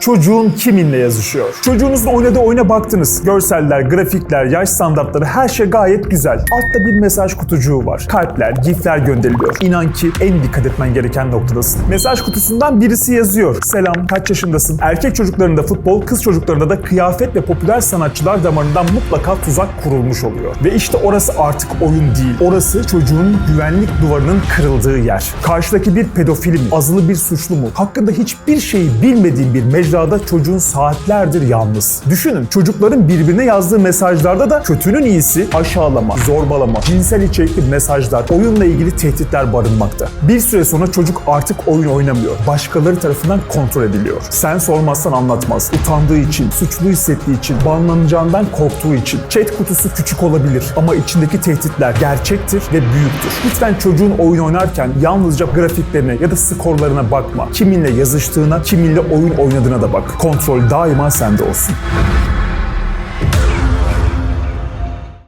Çocuğun kiminle yazışıyor? Çocuğunuzun oynadığı oyuna baktınız. Görseller, grafikler, yaş standartları her şey gayet güzel. Altta bir mesaj kutucuğu var. Kalpler, gifler gönderiliyor. İnan ki en dikkat etmen gereken noktadasın. Mesaj kutusundan birisi yazıyor. Selam, kaç yaşındasın? Erkek çocuklarında futbol, kız çocuklarında da kıyafet ve popüler sanatçılar damarından mutlaka tuzak kurulmuş oluyor. Ve işte orası artık oyun değil. Orası çocuğun güvenlik duvarının kırıldığı yer. Karşıdaki bir pedofili mi? Azılı bir suçlu mu? Hakkında hiçbir şeyi bilmediğin bir mecrada çocuğun saatlerdir yalnız. Düşünün çocukların birbirine yazdığı mesajlarda da kötünün iyisi aşağılama, zorbalama, cinsel içerikli mesajlar, oyunla ilgili tehditler barınmakta. Bir süre sonra çocuk artık oyun oynamıyor. Başkaları tarafından kontrol ediliyor. Sen sormazsan anlatmaz. Utandığı için, suçlu hissettiği için, banlanacağından korktuğu için. Chat kutusu küçük olabilir ama içindeki tehditler gerçektir ve büyüktür. Lütfen çocuğun oyun oynarken yalnızca grafiklerine ya da skorlarına bakma. Kiminle yazıştığına, kiminle oyun oynadığına da bak. Kontrol daima sende olsun.